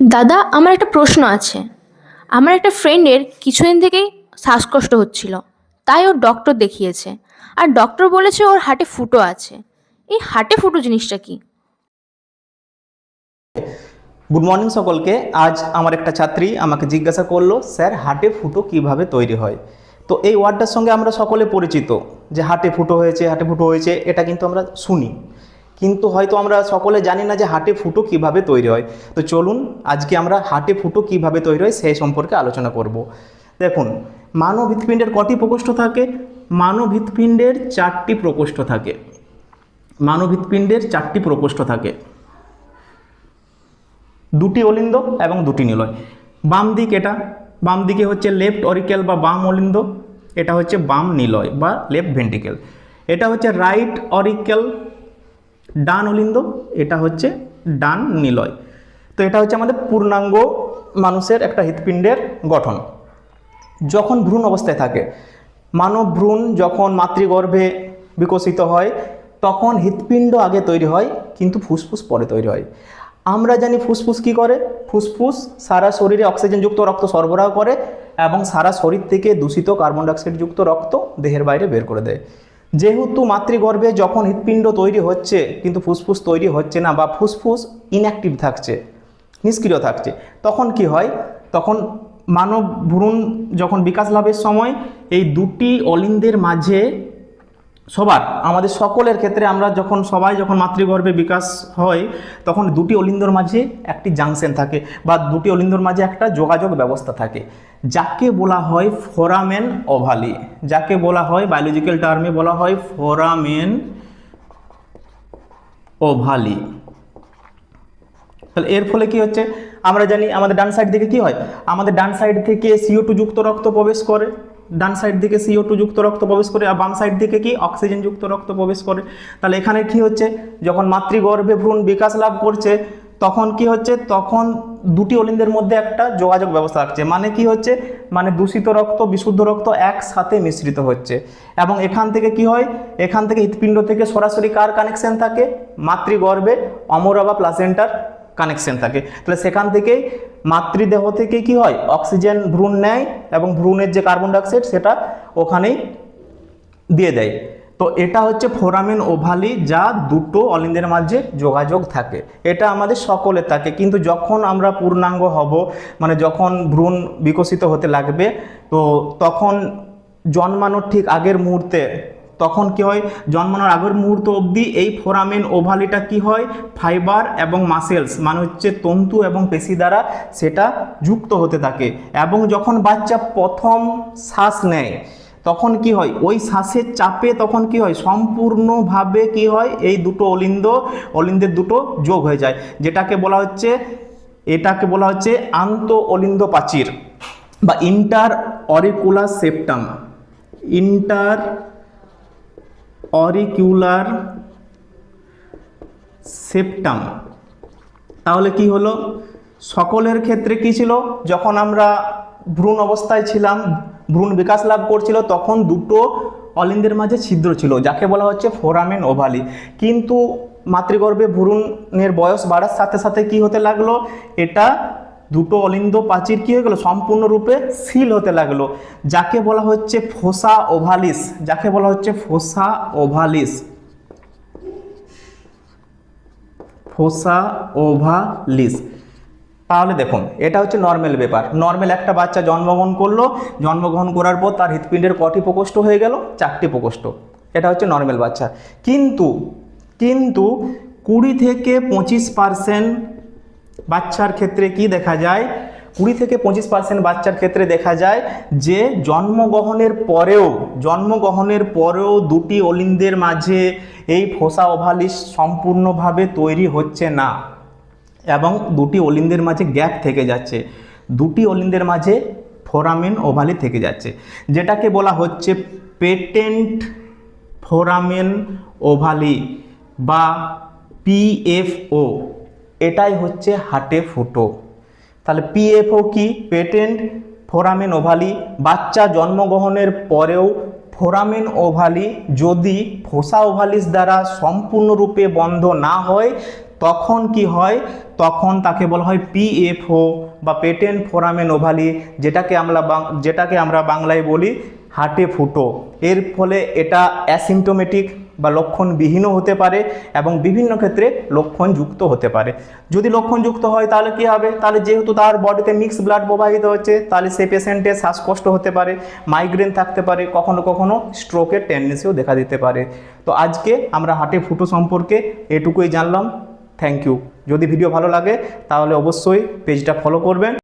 দাদা, আমার একটা প্রশ্ন আছে। আমার একটা ফ্রেন্ডের কিছুদিন থেকেই শ্বাসকষ্ট হচ্ছিল, তাই ওর ডক্টর দেখিয়েছে। আর ডক্টর বলেছে ওর হাটে ফুটো আছে। এই হাটে ফুটো জিনিসটা কি? গুড মর্নিং সকলকে। আজ আমার একটা ছাত্রী আমাকে জিজ্ঞাসা করল, স্যার, হাটে ফুটো কীভাবে তৈরি হয়? তো এই ওয়ার্ডটার সঙ্গে আমরা সকলে পরিচিত, যে হাটে ফুটো হয়েছে, হাটে ফুটো হয়েছে, এটা কিন্তু আমরা শুনি। কিন্তু হয়তো আমরা সকলে জানি না যে হাটে ফুটো কীভাবে তৈরি হয়। তো চলুন, আজকে আমরা হাটে ফুটো কীভাবে তৈরি হয় সেই সম্পর্কে আলোচনা করব। দেখুন, মানব হৃৎপিণ্ডের কটি প্রকোষ্ঠ থাকে? মানব হৃৎপিণ্ডের চারটি প্রকোষ্ঠ থাকে। মানব হৃৎপিণ্ডের চারটি প্রকোষ্ঠ থাকে। দুটি অলিন্দ এবং দুটি নিলয়। বাম দিক এটা, বাম দিকে হচ্ছে লেফট অরিকেল বা বাম অলিন্দ, এটা হচ্ছে বাম নিলয় বা লেফট ভেন্টিকেল এটা হচ্ছে রাইট অরিকেল ডান অলিন্দ, এটা হচ্ছে ডান নিলয়। তো এটা হচ্ছে আমাদের পূর্ণাঙ্গ মানুষের একটা হৃৎপিণ্ডের গঠন। যখন ভ্রূণ অবস্থায় থাকে, মানব ভ্রূণ যখন মাতৃগর্ভে বিকশিত হয়, তখন হৃৎপিণ্ড আগে তৈরি হয়, কিন্তু ফুসফুস পরে তৈরি হয়। আমরা জানি ফুসফুস কি করে? ফুসফুস সারা শরীরে অক্সিজেনযুক্ত রক্ত সরবরাহ করে এবং সারা শরীর থেকে দূষিত কার্বন ডাইঅক্সাইডযুক্ত রক্ত দেহের বাইরে বের করে দেয়। যেহেতু মাতৃগর্ভে যখন হৃৎপিণ্ড তৈরি হচ্ছে, কিন্তু ফুসফুস তৈরি হচ্ছে না বা ফুসফুস ইনঅ্যাক্টিভ থাকছে, নিষ্ক্রিয় থাকছে, তখন কি হয়? তখন মানব ভ্রূণ যখন বিকাশ লাভের সময় এই দুটি অলিন্দের মাঝে সবার, আমাদের সকলের ক্ষেত্রে আমরা যখন সবাই যখন মাতৃগর্ভে বিকাশ হয়, তখন দুটি অলিন্দর মাঝে একটি জাংশন থাকে বা দুটি অলিন্দর মাঝে একটা যোগাযোগ ব্যবস্থা থাকে। যাকে বলা হয় ফোরামেন ওভালি, যাকে বলা হয় বায়োলজিক্যাল টার্মে বলা হয় ফোরামেন ওভালি। তাহলে এর ফলে কি হচ্ছে? আমরা জানি আমাদের ডান সাইড থেকে কি হয়? আমাদের ডান সাইড থেকে সিও টু যুক্ত রক্ত প্রবেশ করে, ডান সাইড থেকে সিও টু যুক্ত রক্ত প্রবেশ করে, আর বাম সাইড থেকে কি? অক্সিজেন যুক্ত রক্ত প্রবেশ করে। তাহলে এখানে কি হচ্ছে? যখন মাতৃগর্ভে ভ্রূণ বিকাশ লাভ করছে তখন কি হচ্ছে? তখন দুটি অলিন্দের মধ্যে একটা যোগাযোগ ব্যবস্থা থাকছে। মানে কি হচ্ছে? মানে দূষিত রক্ত, বিশুদ্ধ রক্ত একসাথে মিশ্রিত হচ্ছে। এবং এখান থেকে কি হয়? এখান থেকে হৃৎপিণ্ড থেকে সরাসরি কার কানেকশন থাকে? মাতৃগর্ভে অমরা বা প্লাসেন্টার কানেকশন থাকে। তাহলে সেখান থেকেই মাতৃদেহ থেকে কি হয়? অক্সিজেন ভ্রূণ নেয় এবং ভ্রূণের যে কার্বন ডাইঅক্সাইড সেটা ওখানেই দিয়ে দেয়। তো এটা হচ্ছে ফোরামেন ওভালি যা দুটো অলিন্দের মাঝে যোগাযোগ থাকে। এটা আমাদের সকলের থাকে। কিন্তু যখন আমরা পূর্ণাঙ্গ হব মানে যখন ভ্রূণ বিকশিত হতে লাগবে, তো তখন জন্মানোর ঠিক আগের মুহূর্তে, তখন কি হয়? জন্মানোর আগের মুহূর্ত অবধি এই ফোরামেন ওভালিটা কি হয়? ফাইবার এবং মাসেলস মানে হচ্ছে তন্তু এবং পেশি দ্বারা সেটা যুক্ত হতে থাকে। এবং যখন বাচ্চা প্রথম শ্বাস নেয় তখন কি হয়? ওই শ্বাসের চাপে তখন কি হয়? সম্পূর্ণভাবে কি হয়? এই দুটো অলিন্দ, অলিন্দের দুটো যোগ হয়ে যায়। যেটাকে বলা হচ্ছে, এটাকে বলা হচ্ছে আন্ত অলিন্দ প্রাচীর বা inter auricular septum. Inter auricular septum. তাহলে কি হলো? সকলের ক্ষেত্রে কি ছিল? যখন আমরা ভ্রূণ অবস্থায় ছিলাম ভ্রূণ বিকাশ লাভ করছিল, তখন দুটো অলিন্দের মাঝে ছিদ্র ছিল, যাকে বলা হচ্ছে ফোরামেন ওভালি। কিন্তু মাতৃগর্ভে ভ্রূণের বয়স বাড়ার সাথে সাথে কি হতে লাগল? এটা দুটো অলিন্দ প্রাচীর কি হয়ে গেলো? সম্পূর্ণরূপে সিল হতে লাগল, যাকে বলা হচ্ছে ফোসা ওভালিস, যাকে বলা হচ্ছে ফোসা ওভালিস। ফোসা ওভালিস। তাহলে দেখুন, এটা হচ্ছে নর্মাল ব্যাপার। নর্মাল একটা বাচ্চা জন্মগ্রহণ করল, জন্মগ্রহণ করার পর তার হৃৎপিণ্ডের কটি প্রকোষ্ঠ হয়ে গেল? চারটি প্রকোষ্ঠ। এটা হচ্ছে নর্মাল বাচ্চা। কিন্তু কিন্তু কুড়ি থেকে পঁচিশ পার্সেন্ট বাচ্চার ক্ষেত্রে কি দেখা যায়? কুড়ি থেকে পঁচিশ পার্সেন্ট বাচ্চার ক্ষেত্রে দেখা যায় যে জন্মগ্রহণের পরেও জন্মগ্রহণের পরেও দুটি অলিন্দের মাঝে এই ফোসা ওভালিস সম্পূর্ণভাবে তৈরি হচ্ছে না। এবং দুটি অলিন্দের মাঝে গ্যাপ থেকে যাচ্ছে। দুটি অলিন্দের মাঝে ফোরামেন ওভালি থেকে যাচ্ছে। যেটাকে বলা হচ্ছে পেটেন্ট ফোরামেন ওভালি বা পিএফও এটাই হচ্ছে হাটে ফুটো। তাহলে পিএফও কি? Patent foramen ovale. বাচ্চা জন্মগ্রহণের পরেও ফোরামেন ওভালি যদি ফোসা ওভালিস দ্বারা সম্পূর্ণরূপে বন্ধ না হয় তখন কি হয়? তখন তাকে বলা হয় পিএফও বা পেটেন্ট ফোরামেন ওভালি যেটাকে আমরা যেটাকে আমরা বাংলায় বলি হাটে ফুটো। এর ফলে এটা অ্যাসিমটোমেটিক বা লক্ষণবিহীনও হতে পারে এবং বিভিন্ন ক্ষেত্রে লক্ষণযুক্ত হতে পারে। যদি লক্ষণযুক্ত হয় তাহলে কি হবে? তাহলে যেহেতু তার বডিতে মিক্স ব্লাড প্রবাহিত হচ্ছে, তাহলে সেই পেশেন্টের শ্বাসকষ্ট হতে পারে মাইগ্রেন থাকতে পারে, কখনো কখনো স্ট্রোকের টেন্ডেন্সিও দেখা দিতে পারে। তো আজকে আমরা হাটে ফুটো সম্পর্কে এটুকুই জানলাম। Thank you. যদি ভিডিও ভালো লাগে তাহলে অবশ্যই পেজটা ফলো করবেন।